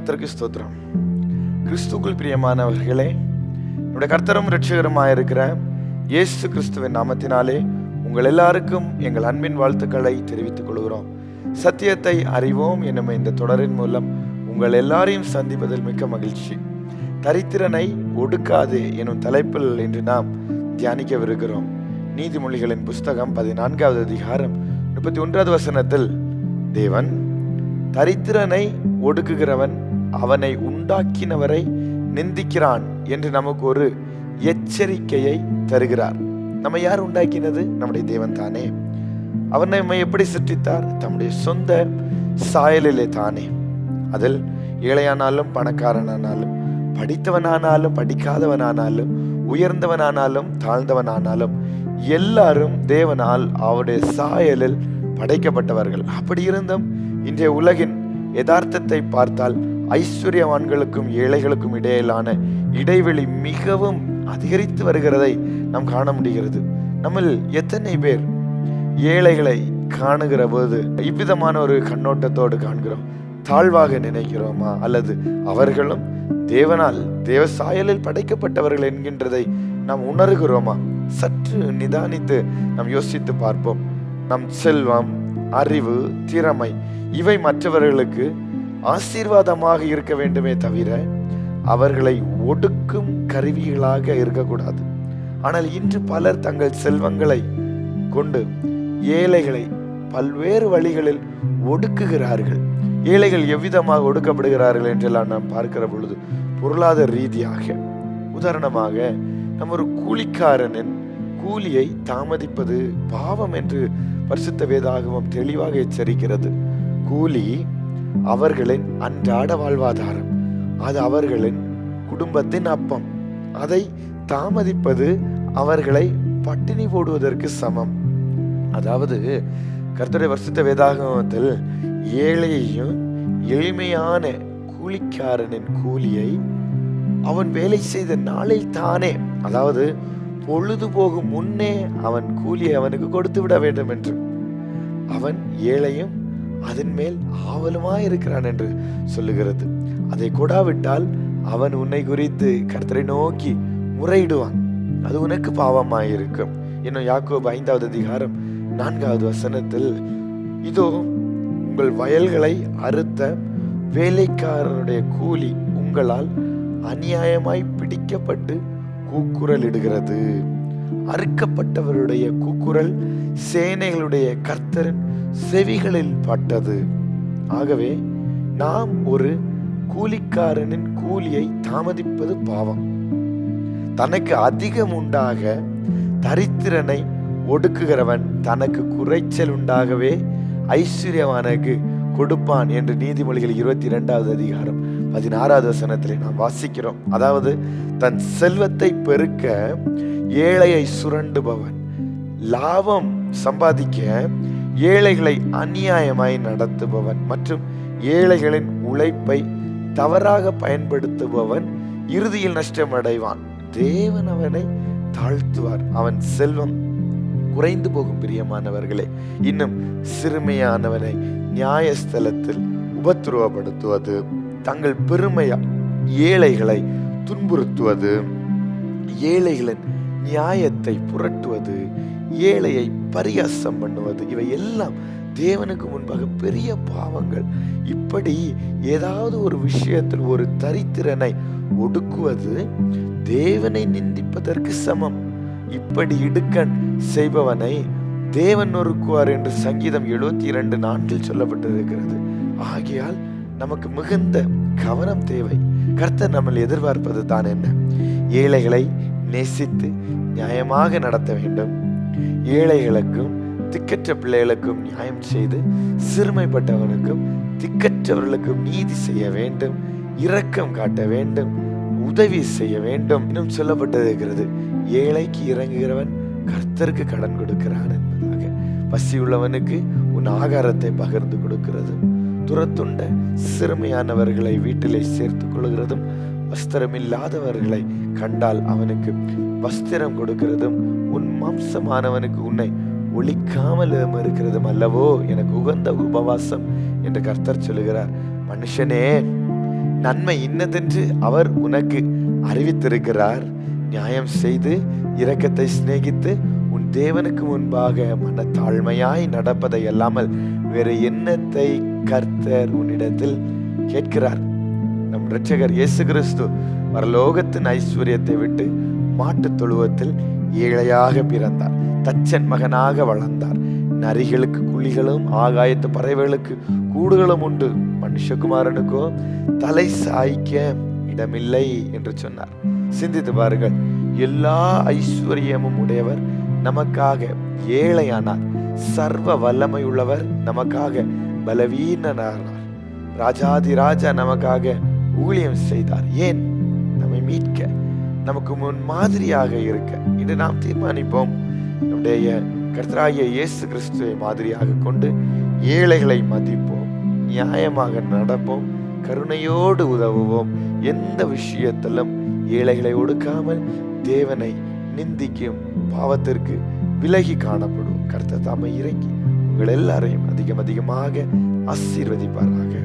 கர்த்தருக்கு ஸ்தோத்திரம். கிறிஸ்துக்குள் பிரியமானவர்களே என்னுடைய கர்த்தரும் ரட்சகருமாக இருக்கிற இயேசு கிறிஸ்துவின் நாமத்தினாலே உங்கள் எல்லாருக்கும் எங்கள் அன்பின் வாழ்த்துக்களை தெரிவித்துக் கொள்கிறோம். சத்தியத்தை அறிவோம் என்னும் இந்த தொடரின் மூலம் உங்கள் எல்லாரையும் சந்திப்பதில் மிக்க மகிழ்ச்சி. தரித்திரனை ஒடுக்காது எனும் தலைப்பில் இன்று நாம் தியானிக்கவிருக்கிறோம். நீதிமொழிகளின் புஸ்தகம் பதினான்காவது அதிகாரம் முப்பத்தி ஒன்றாவது வசனத்தில் தேவன் தரித்திரனை ஒடுக்குகிறவன் அவனை உண்டாக்கினவரை நிந்திக்கிறான் என்று நமக்கு ஒரு எச்சரிக்கையை தருகிறார். நம்ம யார் உண்டாக்கினது? நம்முடைய தேவன் தானே. அவர் நம்மை எப்படி சிருஷ்டித்தார்? தம்முடைய சொந்த சாயலிலே தானே. அதில் ஏழையானாலும் பணக்காரனானாலும் படித்தவனானாலும் படிக்காதவனானாலும் உயர்ந்தவனானாலும் தாழ்ந்தவனானாலும் எல்லாரும் தேவனால் அவருடைய சாயலில் படைக்கப்பட்டவர்கள். அப்படி இருந்தும் இன்றைய உலகின் யதார்த்தத்தை பார்த்தால் ஐஸ்வர்யவான்களுக்கும் ஏழைகளுக்கும் இடையிலான இடைவெளி மிகவும் அதிகரித்து வருகிறதை நாம் காண முடிகிறது. நம்மில் எத்தனை பேர் ஏழைகளை காணுகிற போது இவ்விதமான ஒரு கண்ணோட்டத்தோடு காண்கிறோம்? தாழ்வாக நினைக்கிறோமா? அல்லது அவர்களும் தேவனால் தேவ சாயலில் படைக்கப்பட்டவர்கள் என்கின்றதை நாம் உணர்கிறோமா? சற்று நிதானித்து நாம் யோசித்து பார்ப்போம். நம் செல்வம் அறிவு திறமை இவை மற்றவர்களுக்கு ஆசீர்வாதமாக இருக்க வேண்டுமே தவிர அவர்களை ஒடுக்கும் கருவிகளாக இருக்கக்கூடாது. ஆனால் இன்று பலர் தங்கள் செல்வங்களை கொண்டு ஏழைகளை பல்வேறு வழிகளில் ஒடுக்குகிறார்கள். ஏழைகள் எவ்விதமாக ஒடுக்கப்படுகிறார்கள் என்றெல்லாம் நாம் பார்க்கிற பொழுது பொருளாதார ரீதியாக உதாரணமாக நம்ம ஒரு கூலிக்காரனின் கூலியை தாமதிப்பது பாவம் என்று பரிசுத்த வேதாகமம் தெளிவாக எச்சரிக்கிறது. கூலி அவர்களின் அன்றாட வாழ்வாதாரம். அது அவர்களின் குடும்பத்தின் அப்பம். அதை தாமதிப்பது அவர்களை பட்டினி போடுவதற்கு சமம். அதாவது கர்த்தருடைய வருஷத்த வேதாகமத்தில் ஏழையையும் எளிமையான கூலிக்காரனின் கூலியை அவன் வேலை செய்த நாளில் தானே அதாவது பொழுது போகும் முன்னே அவன் கூலியை அவனுக்கு கொடுத்து விட வேண்டும் என்று. அவன் ஏழையும் அதன் மேல் ஆவலுமாய் இருக்கிறான் என்று சொல்லுகிறது. அதை கொடாவிட்டால் அவன் உன்னை குறித்து கர்த்தரை நோக்கி முறையிடுவான். அது உனக்கு பாவமாயிருக்கும். இன்னும் யாக்கோபு ஐந்தாவது அதிகாரம் நான்காவது வசனத்தில் இதோ உங்கள் வயல்களை அறுத்த வேலைக்காரனுடைய கூலி உங்களால் அநியாயமாய் பிடிக்கப்பட்டு கூக்குரலிடுகிறது. அறுக்கப்பட்டவருடைய கூக்குரல் சேனைகளுடைய கர்த்தரின் செவிகளில் பட்டது. ஆகவே நாம் ஒரு கூலிக்காரனின் கூலியை தாமதிப்பது பாவம். தனக்கு அதிகம் உண்டாக தரித்திரனை ஒடுக்குகிறவன் தனக்கு குறைச்சல் உண்டாகவே ஐஸ்வர்யவானுக்கு கொடுப்பான் என்று நீதிமொழிகள் இருபத்தி இரண்டாவது அதிகாரம். பதினாறாவது வசனத்திலே நாம் வாசிக்கிறோம். அதாவது தன் செல்வத்தை பெருக்க ஏழையை சுரண்டுபவன் லாபம் சம்பாதிக்க ஏழைகளை அநியாயமாய் நடத்துபவன் மற்றும் ஏழைகளின் உழைப்பை தவறாக பயன்படுத்துபவன் இறுதியில் நஷ்டமடைவான். தேவன் அவனை தாழ்த்துவார். அவன் செல்வம் குறைந்து போகும் பிரியமானவர்களே இன்னும் சிறுமையானவனை நியாயஸ்தலத்தில் உபத்திரவப்படுத்துவது தங்கள் பெருமையா ஏழைகளை துன்புறுத்துவது ஏழைகளின் நியாயத்தை புரட்டுவது ஏழையை பரியாசம் பண்ணுவது இவை எல்லாம் தேவனுக்கு முன்பாக பெரிய பாவங்கள். இப்படி ஏதாவது ஒரு விஷயத்தில் ஒரு தரித்திரனை ஒடுக்குவது தேவனை நிந்திப்பதற்கு சமம். இப்படி இடுக்கண் செய்பவனை தேவன் நொறுக்குவார் என்று சங்கீதம் எழுபத்தி இரண்டு நான்கில் சொல்லப்பட்டிருக்கிறது. ஆகையால் நமக்கு மிகுந்த கவனம் தேவை. கர்த்தர் நம்மளை எதிர்பார்ப்பது தான் என்ன? ஏழைகளை நேசித்து நியாயமாக நடத்த வேண்டும். ஏழைகளுக்கும் திக்கற்ற பிள்ளைகளுக்கும் நியாயம் செய்து சிறுமைப்பட்டவனுக்கும் திக்கற்றவர்களுக்கும் நீதி செய்ய வேண்டும். இரக்கம் காட்ட வேண்டும். உதவி செய்ய வேண்டும். இன்னும் சொல்லப்பட்டிருக்கிறது ஏழைக்கு இறங்குகிறவன் கர்த்தருக்கு கடன் கொடுக்கிறான் என்பதாக. பசியுள்ளவனுக்கு உன் ஆகாரத்தை பகிர்ந்து கொடுக்கிறது. துரத்துண்ட சிறுமையானவர்களை வீட்டிலே சேர்த்துக் கொள்கிறதும் வஸ்திரமில்லாதவர்களை கண்டால் அவனுக்கு வஸ்திரம் கொடுக்கிறதும் உன் மாம்சமானவனுக்கு உன்னை ஒழிக்காமல் இருக்கிறதும் அல்லவோ எனக்கு உகந்த உபவாசம் என்று கர்த்தர் சொல்லுகிறார். மனுஷனே நன்மை இன்னதென்று அவர் உனக்கு அறிவித்திருக்கிறார். நியாயம் செய்து இரக்கத்தை சிநேகித்து தேவனுக்கு முன்பாக மனத்தாழ்மையாய் நடப்பதை அல்லாமல் வேறு எண்ணத்தை கர்த்தர் உன்னிடத்தில் கேட்கிறார்? நம் இரட்சகர் இயேசு கிறிஸ்து பரலோகத்தின் ஐஸ்வர்யத்தை விட்டு மாட்டுத் தொழுவத்தில் ஏழையாக பிறந்தார். தச்சன் மகனாக வளர்ந்தார். நரிகளுக்கு குழிகளும் ஆகாயத்து பறவைகளுக்கு கூடுகளும் உண்டு. மனுஷகுமாரனுக்கோ தலை சாய்க்க இடமில்லை என்று சொன்னார். சிந்தித்து பாருங்கள் எல்லா ஐஸ்வர்யமும் உடையவர் நமக்காக ஏழையானார். சர்வ வல்லமை உள்ளவர் நமக்காக பலவீனனானார். ராஜாதி ராஜா நமக்காக ஊழியம் செய்தார். ஏன்? நம்மை மீட்க நமக்கு முன் மாதிரியாக இருக்க. இன்று நாம் தீர்மானிப்போம். நம்முடைய கர்த்தராகிய இயேசு கிறிஸ்துவை மாதிரியாக கொண்டு ஏழைகளை மதிப்போம். நியாயமாக நடப்போம். கருணையோடு உதவுவோம். எந்த விஷயத்திலும் ஏழைகளை ஒடுக்காமல் தேவனை நிந்திக்கும் பாவத்திற்கு விலகி காணப்படும். கர்த்தர் தாமை இறங்கி உங்கள் எல்லாரையும் அதிகம் அதிகமாக ஆசீர்வதிப்பாராக.